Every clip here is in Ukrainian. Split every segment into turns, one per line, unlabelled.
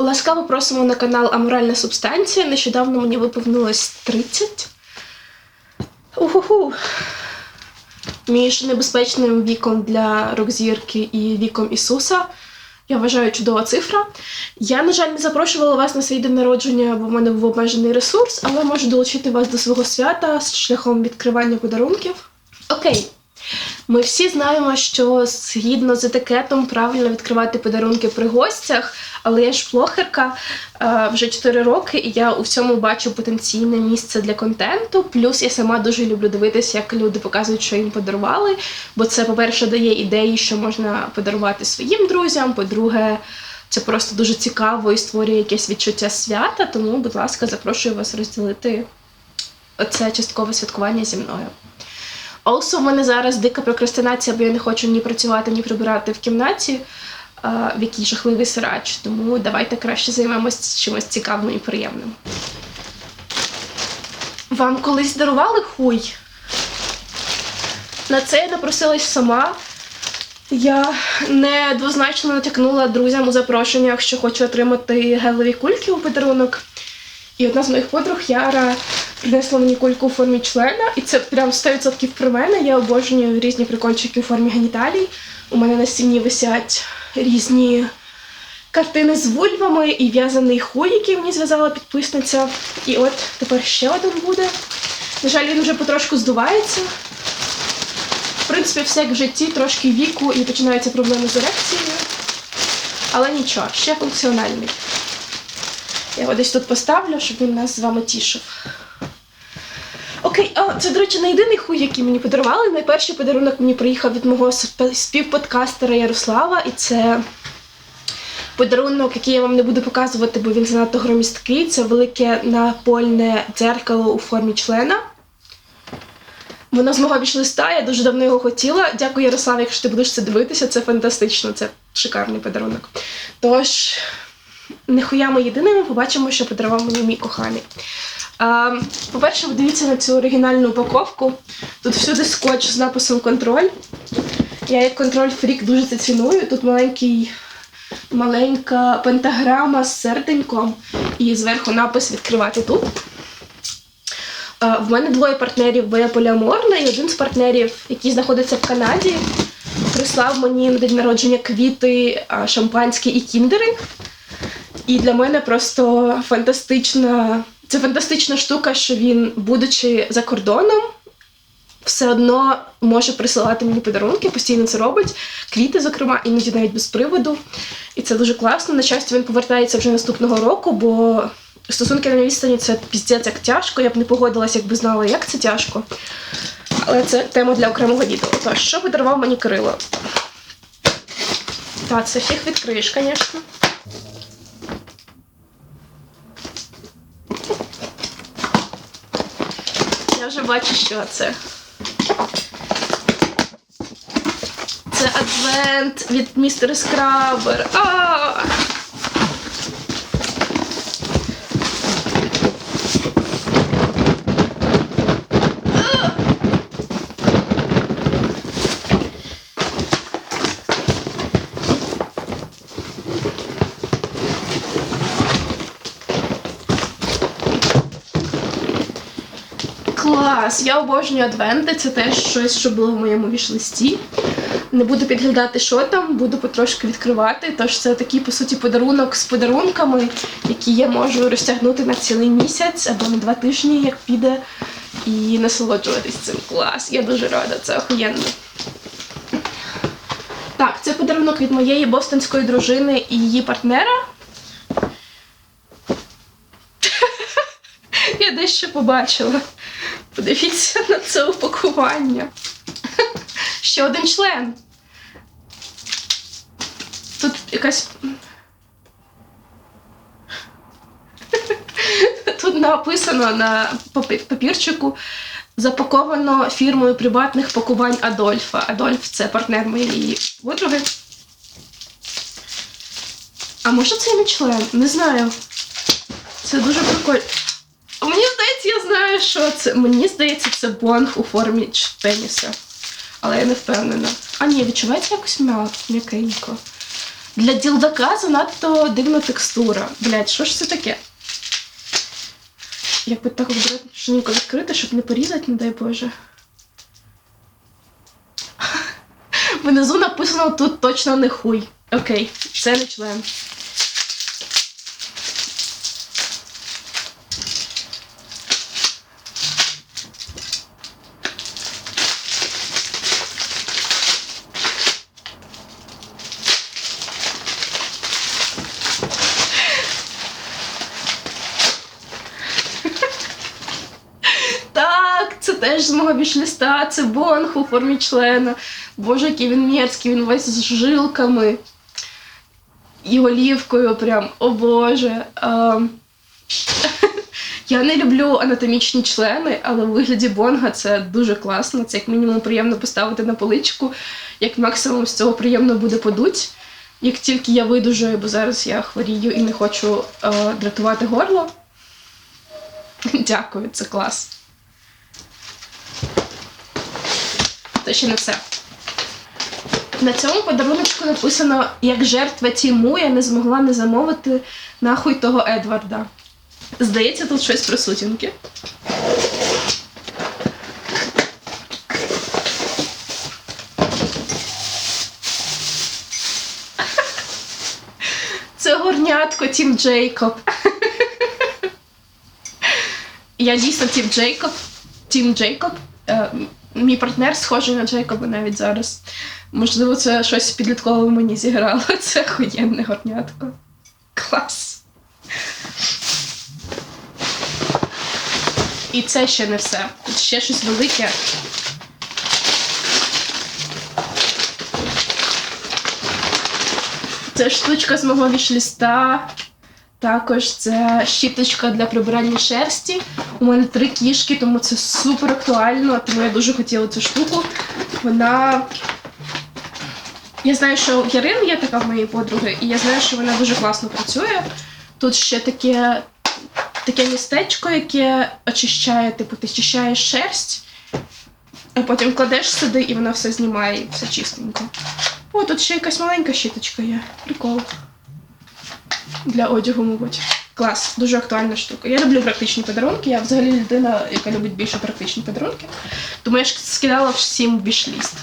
Ласкаво просимо на канал Аморальна субстанція. Нещодавно мені виповнилось 30. Уху. Між небезпечним віком для рок-зірки і віком Ісуса. Я вважаю чудова цифра. Я, на жаль, не запрошувала вас на свій день народження, бо в мене був обмежений ресурс, але можу долучити вас до свого свята з шляхом відкривання подарунків. Окей. Ми всі знаємо, що згідно з етикетом правильно відкривати подарунки при гостях, але я ж блогерка е, вже 4 роки, і я у всьому бачу потенційне місце для контенту. Плюс я сама дуже люблю дивитися, як люди показують, що їм подарували. Бо це, по-перше, дає ідеї, що можна подарувати своїм друзям. По-друге, це просто дуже цікаво і створює якесь відчуття свята. Тому, будь ласка, запрошую вас розділити це часткове святкування зі мною. Also, в мене зараз дика прокрастинація, бо я не хочу ні працювати, ні прибирати в кімнаті, в якій жахливий срач. Тому давайте краще займемось чимось цікавим і приємним. Вам колись дарували хуй? На це я напросилась сама. Я недвозначно натякнула друзям у запрошеннях, що хочу отримати гелеві кульки у подарунок. І одна з моїх подруг Яра принесла мені кульку у формі члена, і це прям 100% про мене. Я обожнюю різні прикольчики у формі геніталій. У мене на стіні висять різні картини з вульвами і в'язаний хуй, який мені зв'язала підписниця. І от тепер ще один буде. На жаль, він вже потрошку здувається. В принципі, все як в житті, трошки віку і починаються проблеми з ерекцією. Але нічого, ще функціональний. Я його десь тут поставлю, щоб він нас з вами тішив. Окей, а це, до речі, не єдиний хуй, який мені подарували. Найперший подарунок мені приїхав від мого співподкастера Ярослава, і це подарунок, який я вам не буду показувати, бо він занадто громісткий. Це велике напольне дзеркало у формі члена. Воно з мого бішлиста, я дуже давно його хотіла. Дякую, Ярослав, якщо ти будеш це дивитися, це фантастично, це шикарний подарунок. Тож, не хуями єдиними, побачимо, що подарував мені мій коханий. А, по-перше, подивіться на цю оригінальну упаковку. Тут всюди скотч з написом контроль. Я як контроль фрік дуже це ціную. Тут маленький, маленька пентаграма з серденьком і зверху напис відкривати тут. В мене двоє партнерів, бо я поліаморна, і один з партнерів, який знаходиться в Канаді, прислав мені на день народження квіти, шампанське і кіндери. І для мене просто фантастична. Це фантастична штука, що він, будучи за кордоном, все одно може присилати мені подарунки, постійно це робить. Квіти, зокрема, іноді навіть без приводу. І це дуже класно. На щастя, він повертається вже наступного року, бо стосунки на відстані це піздець як тяжко. Я б не погодилася, якби знала, як це тяжко. Але це тема для окремого відео. Тож, що подарував мені Кирило? Так, це фіг відкриєш, звісно. Вже бачу, що це. Це адвент від містера Скрабер. А! Клас! Я обожнюю адвенти. Це теж щось, що було в моєму вішлисті. Не буду підглядати, що там, буду потрошки відкривати. Тож це такий, по суті, подарунок з подарунками, які я можу розтягнути на цілий місяць або на два тижні, як піде, і насолоджуватись цим. Клас. Я дуже рада, це охуєнно. Так, це подарунок від моєї бостонської дружини і її партнера. Я дещо побачила. Подивіться на це упакування. Ще один член. Тут якась. Тут написано на папірчику запаковано фірмою приватних пакувань Адольфа. Адольф це партнер моєї подруги. А може це не член? Не знаю. Це дуже прикольно. Мені здається, я знаю, що це. Мені здається, це бонг у формі пеніса. Але я не впевнена. А ні, відчувається якось м'я- м'якенько. Для ділдака занадто дивна текстура. Блять, що ж це таке? Якби так обережненько відкрити, щоб не порізати, не дай Боже. Внизу написано тут точно не хуй. Окей, це не член. Так, це теж з мого вішліста, це бонг у формі члена. Боже, який він мерзкий, він весь з жилками і олівкою прям, о Боже. Ем, Я не люблю анатомічні члени, але в вигляді бонга це дуже класно. Це як мінімум приємно поставити на поличку, як максимум з цього приємно буде подуть. Як тільки я видужую, бо зараз я хворію і не хочу е, дратувати горло. Дякую, це клас. Це ще не все. На цьому подаруночку написано, як жертва тіму я не змогла не замовити нахуй того Едварда. Здається, тут щось про сутінки. Це горнятко Тім Джейкоб. Я дійсно Тім Джейкоб. Тім Джейкоб. Мій партнер схожий на Джейкоба навіть зараз. Можливо, це щось підліткове мені зіграло. Це охуєнне горнятко. Клас. І це ще не все. Тут ще щось велике. Це штучка з мого вішліста. Також це щіточка для прибирання шерсті. У мене три кішки, тому це супер актуально, тому я дуже хотіла цю штуку. Вона. Я знаю, що в Ярин є така в моєї подруги, і я знаю, що вона дуже класно працює. Тут ще таке, таке містечко, яке очищає, типу, ти очищаєш шерсть, а потім кладеш сюди, і вона все знімає, і все чистенько. О, тут ще якась маленька щіточка є. Прикол. Для одягу, мабуть. Клас, дуже актуальна штука. Я люблю практичні подарунки. Я взагалі людина, яка любить більше практичні подарунки. Тому я ж скидала всім в вішліст.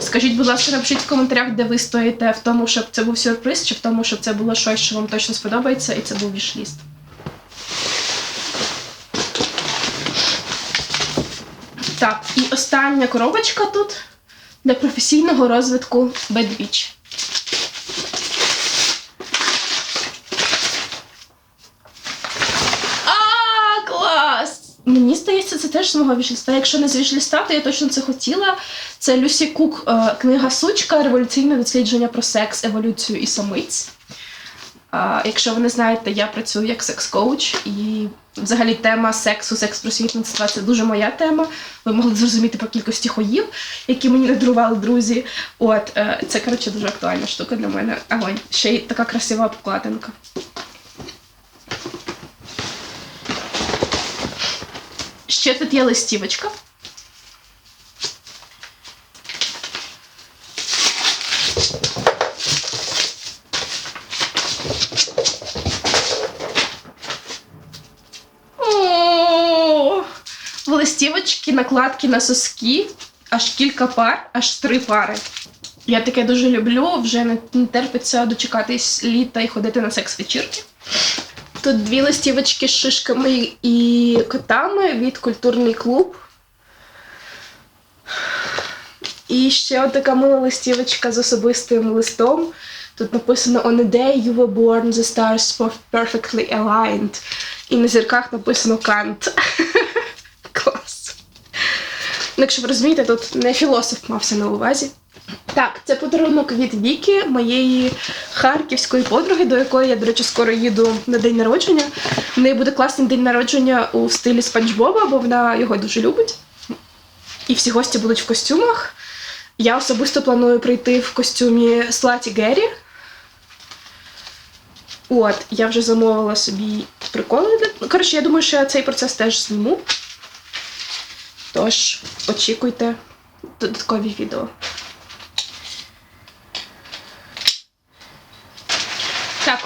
Скажіть, будь ласка, напишіть в коментарях, де ви стоїте в тому, щоб це був сюрприз, чи в тому, щоб це було щось, що вам точно сподобається, і це був вішліст. Так, і остання коробочка тут для професійного розвитку Bad Beach. А, клас! Мені здається, це теж з мого вішліста. Якщо не з вішліста, то я точно це хотіла. Це Люсі Кук, е, книга Сучка, революційне дослідження про секс, еволюцію і самиць. Якщо ви не знаєте, я працюю як секс-коуч, і взагалі тема сексу, секс-просвітництва це дуже моя тема. Ви могли зрозуміти по кількості хоїв, які мені надрували друзі. От е, це коротше дуже актуальна штука для мене. Агонь, ще й така красива обкладинка. Ще тут є листівочка. О, В листівочці накладки на соски, аж кілька пар, аж три пари. Я таке дуже люблю, вже не терпиться дочекатись літа і ходити на секс-вечірки. Тут дві листівочки з шишками і котами від культурний клуб. І ще така мила листівочка з особистим листом. Тут написано On a day you were born, the stars perfectly aligned. І на зірках написано Кант. Клас. Ну, якщо ви розумієте, тут не філософ мався на увазі. Так, це подарунок від Віки, моєї харківської подруги, до якої я, до речі, скоро їду на день народження. В неї буде класний день народження у стилі Спанч Боба, бо вона його дуже любить. І всі гості будуть в костюмах. Я особисто планую прийти в костюмі Слаті Геррі. От, я вже замовила собі приколи. Коротше, я думаю, що я цей процес теж зніму. Тож, очікуйте додаткові відео.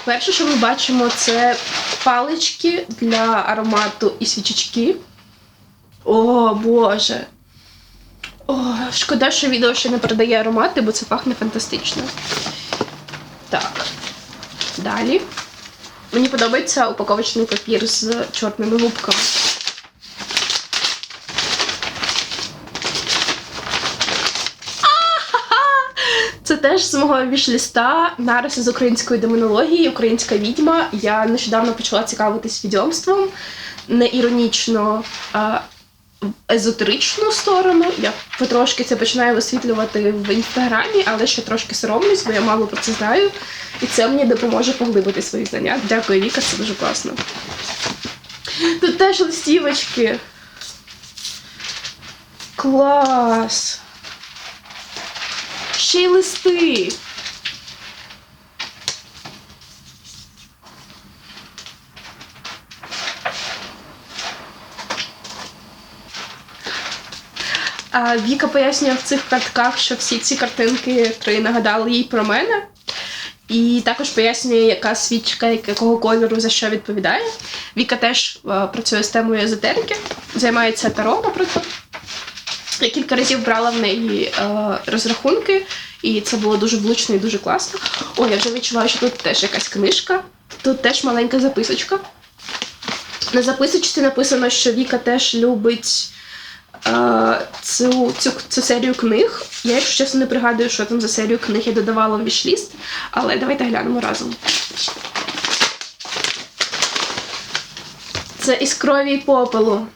Перше, що ми бачимо, це палички для аромату і свічечки. О, Боже. О, шкода, що відео ще не передає аромати, бо це пахне фантастично. Так. Далі. Мені подобається упаковочний папір з чорними губками. Теж з мого вішліста нариси з української демонології, українська відьма. Я нещодавно почала цікавитись відьомством. Не іронічно, а езотеричну сторону. Я потрошки це починаю висвітлювати в інстаграмі, але ще трошки соромлюсь, бо я мало про це знаю. І це мені допоможе поглибити свої знання. Дякую, Віка, це дуже класно. Тут теж листівочки. Клас! Ще й листи. Віка пояснює в цих картках, що всі ці картинки три нагадали їй про мене. І також пояснює, яка свічка, якого кольору за що відповідає. Віка теж е, працює з темою езотерики, займається таро, наприклад. Я кілька разів брала в неї е, розрахунки, і це було дуже влучно і дуже класно. О, я вже відчуваю, що тут теж якась книжка, тут теж маленька записочка. На записочці написано, що Віка теж любить е, цю, цю, цю серію книг. Я, якщо чесно, не пригадую, що там за серію книг я додавала в вішліст, але давайте глянемо разом. Це із крові і попелу.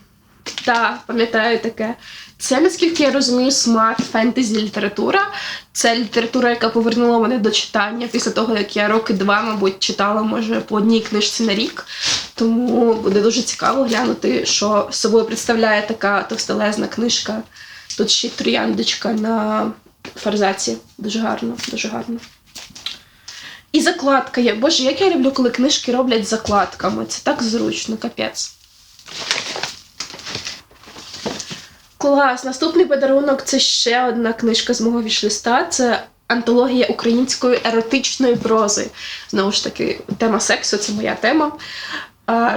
Так, пам'ятаю таке. Це, наскільки я розумію, смарт фентезі література. Це література, яка повернула мене до читання після того, як я роки два, мабуть, читала, може, по одній книжці на рік. Тому буде дуже цікаво глянути, що собою представляє така товстелезна книжка. Тут ще трояндочка на фарзаці. Дуже гарно, дуже гарно. І закладка є. Боже, як я люблю, коли книжки роблять закладками. Це так зручно, капець. Клас! Наступний подарунок це ще одна книжка з мого вішлиста. Це антологія української еротичної прози. Знову ж таки, тема сексу це моя тема.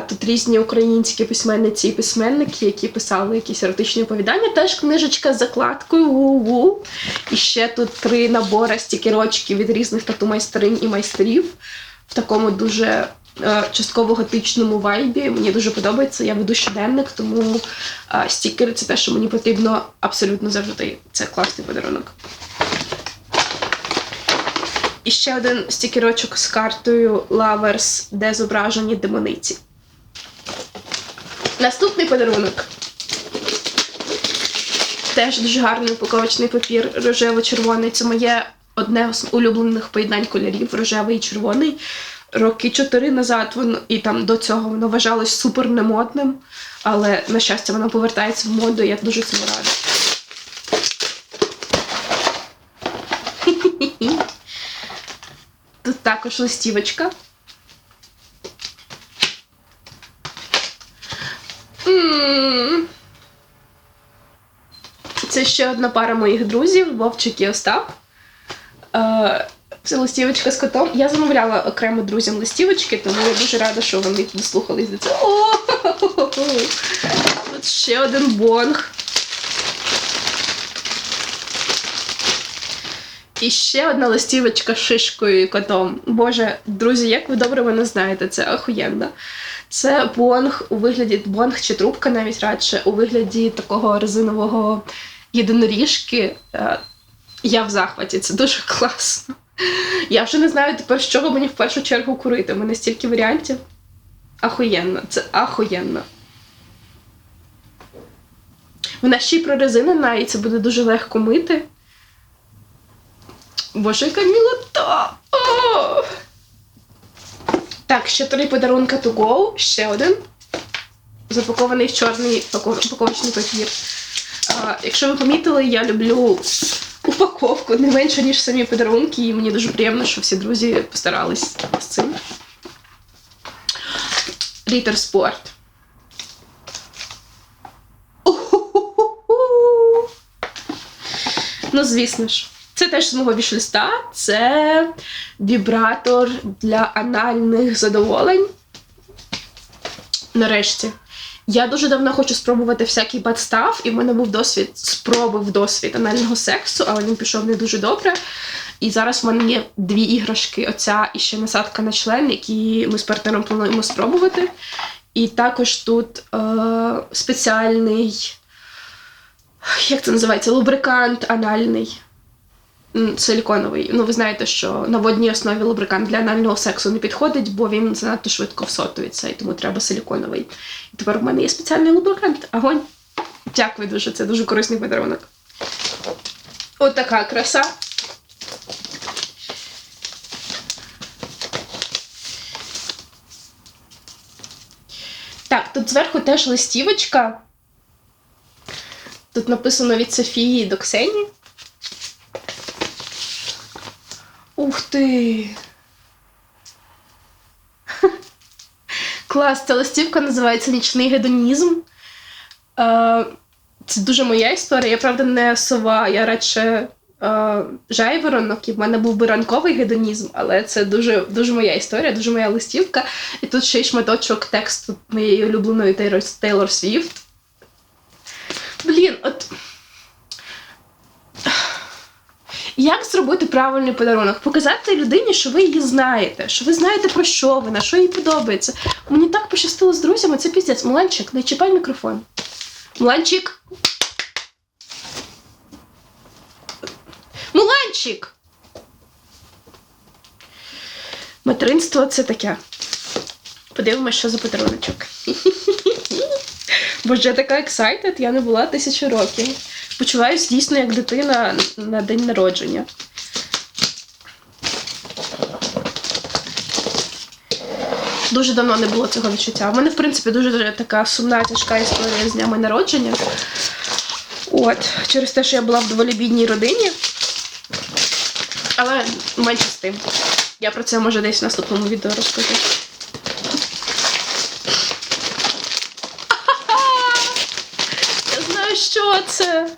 Тут різні українські письменниці і письменники, які писали якісь еротичні оповідання. Теж книжечка з закладкою ву-ву. І ще тут три набори стікерочків від різних тату майстринь і майстрів в такому дуже частково готичному вайбі. Мені дуже подобається. Я веду щоденник, тому е, стікери це те, що мені потрібно абсолютно завжди. Це класний подарунок. І ще один стікерочок з картою Lovers, де зображені демониці. Наступний подарунок. Теж дуже гарний упаковочний папір рожево-червоний. Це моє одне з улюблених поєднань кольорів рожевий і червоний. Роки чотири назад воно і там до цього воно вважалось супер немодним, але, на щастя, воно повертається в моду, і я дуже цьому рада. Тут також листівочка. Це ще одна пара моїх друзів, Вовчик і Остап. Це листівочка з котом. Я замовляла окремо друзям листівочки, тому я дуже рада, що вони дослухались до цього. О! Тут ще один бонг. І ще одна листівочка з шишкою і котом. Боже, друзі, як ви добре мене знаєте, це охуєнно. Це бонг у вигляді бонг чи трубка навіть радше, у вигляді такого резинового єдиноріжки. Е, Я в захваті, це дуже класно. Я вже не знаю тепер, з чого мені в першу чергу курити. У мене стільки варіантів. Ахуєнно, це ахуєнно. Вона ще й прорезинена, і це буде дуже легко мити. Боже, яка мілота! О! Так, ще три подарунка to go. Ще один. Запакований в чорний пако- упаковочний папір. Якщо ви помітили, я люблю упаковку не менше, ніж самі подарунки, і мені дуже приємно, що всі друзі постарались з цим. Рітер Спорт. Ну, звісно ж. Це теж з мого вішлиста. Це вібратор для анальних задоволень. Нарешті. Я дуже давно хочу спробувати всякий бадстав, і в мене був досвід спроби в досвід анального сексу, але він пішов не дуже добре. І зараз в мене є дві іграшки: оця і ще насадка на член, які ми з партнером плануємо спробувати. І також тут е, спеціальний, як це називається, лубрикант анальний. Силіконовий. Ну, ви знаєте, що на водній основі лубрикант для анального сексу не підходить, бо він занадто швидко всотується, і тому треба силіконовий. І тепер в мене є спеціальний лубрикант. Агонь. Дякую дуже, це дуже корисний подарунок. От така краса. Так, тут зверху теж листівочка. Тут написано від Софії до Ксені. Ух ти! Клас, ця листівка називається Нічний гедонізм. Е, Це дуже моя історія. Я правда не сова, я радше е, жайворонок, і в мене був би ранковий гедонізм, але це дуже, дуже моя історія, дуже моя листівка. І тут ще й шматочок тексту моєї улюбленої Тейлор, Тейлор Свіфт. Блін, от. Як зробити правильний подарунок? Показати людині, що ви її знаєте, що ви знаєте про що вона, що їй подобається. Мені так пощастило з друзями, це піздець. Муланчик, не чіпай мікрофон. Муланчик. Муланчик! Материнство це таке. Подивимось, що за подаруночок. Боже, я така excited, я не була тисячу років. Почуваюсь дійсно як дитина на день народження. Дуже давно не було цього відчуття. У мене, в принципі, дуже така сумна, тяжка історія з днями народження. От, через те, що я була в доволі бідній родині. Але менше з тим. Я про це може десь в наступному відео розкажу. Я знаю, що це.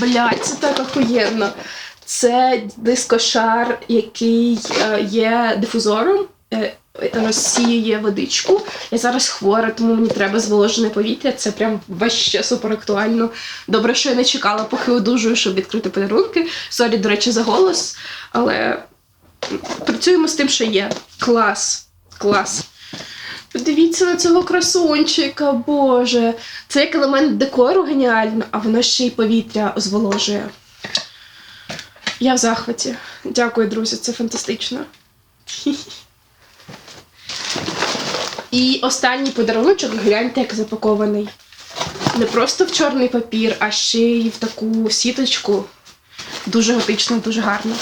Блять, це так охуєнно. Це дискошар, який е, є дифузором, е, розсіює водичку. Я зараз хвора, тому мені треба зволожене повітря. Це прям ваще супер актуально. Добре, що я не чекала, поки одужую, щоб відкрити подарунки. Сорі, до речі, за голос, але працюємо з тим, що є. Клас. Клас. Подивіться на цього красунчика, боже. Це як елемент декору геніально, а воно ще й повітря зволожує. Я в захваті. Дякую, друзі, це фантастично. І останній подаруночок, гляньте, як запакований. Не просто в чорний папір, а ще й в таку сіточку. Дуже готично, дуже гарно.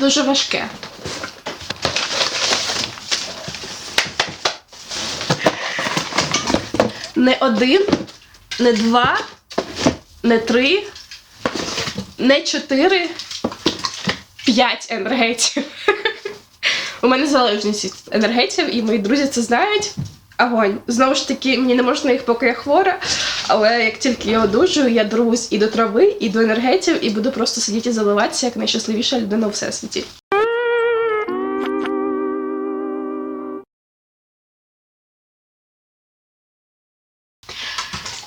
Дуже важке. Не один, не два, не три, не чотири, п'ять енергетів. У мене залежність енергетів, і мої друзі це знають. Огонь. Знову ж таки, мені не можна їх, поки я хвора. Але як тільки я одужую, я дорвусь і до трави, і до енергетів, і буду просто сидіти і заливатися як найщасливіша людина у всесвіті.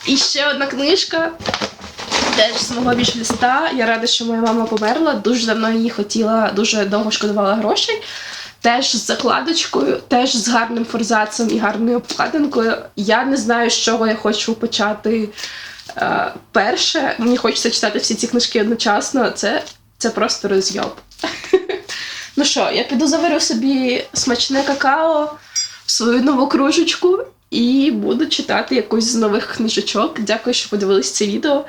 І ще одна книжка. Теж з мого вішліста. Я рада, що моя мама померла. Дуже давно її хотіла, дуже довго шкодувала грошей. Теж з закладочкою, теж з гарним форзацем і гарною обкладинкою. Я не знаю, з чого я хочу почати е, перше. Мені хочеться читати всі ці книжки одночасно. Це, це просто розйоб. Ну що, я піду заварю собі смачне какао свою нову кружечку і буду читати якусь з нових книжечок. Дякую, що подивились це відео.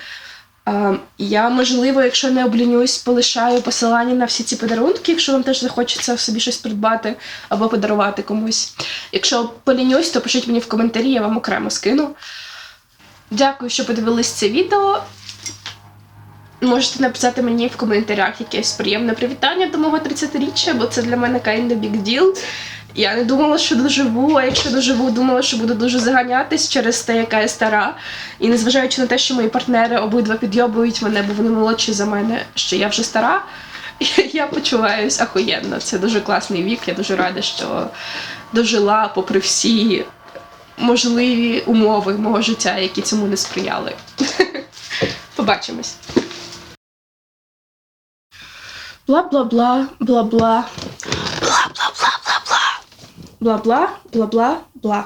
А, Я, можливо, якщо не облінюсь, полишаю посилання на всі ці подарунки, якщо вам теж захочеться собі щось придбати або подарувати комусь. Якщо полінюсь, то пишіть мені в коментарі, я вам окремо скину. Дякую, що подивились це відео. Можете написати мені в коментарях якесь приємне привітання до мого 30-річчя, бо це для мене kind of big deal. Я не думала, що доживу, а якщо доживу, думала, що буду дуже заганятись через те, яка я стара. І незважаючи на те, що мої партнери обидва підйобують мене, бо вони молодші за мене, що я вже стара, я почуваюсь ахуєнно. Це дуже класний вік. Я дуже рада, що дожила попри всі можливі умови мого життя, які цьому не сприяли. Побачимось. Бла-бла-бла, бла-бла. Бла-бла, бла-бла, бла.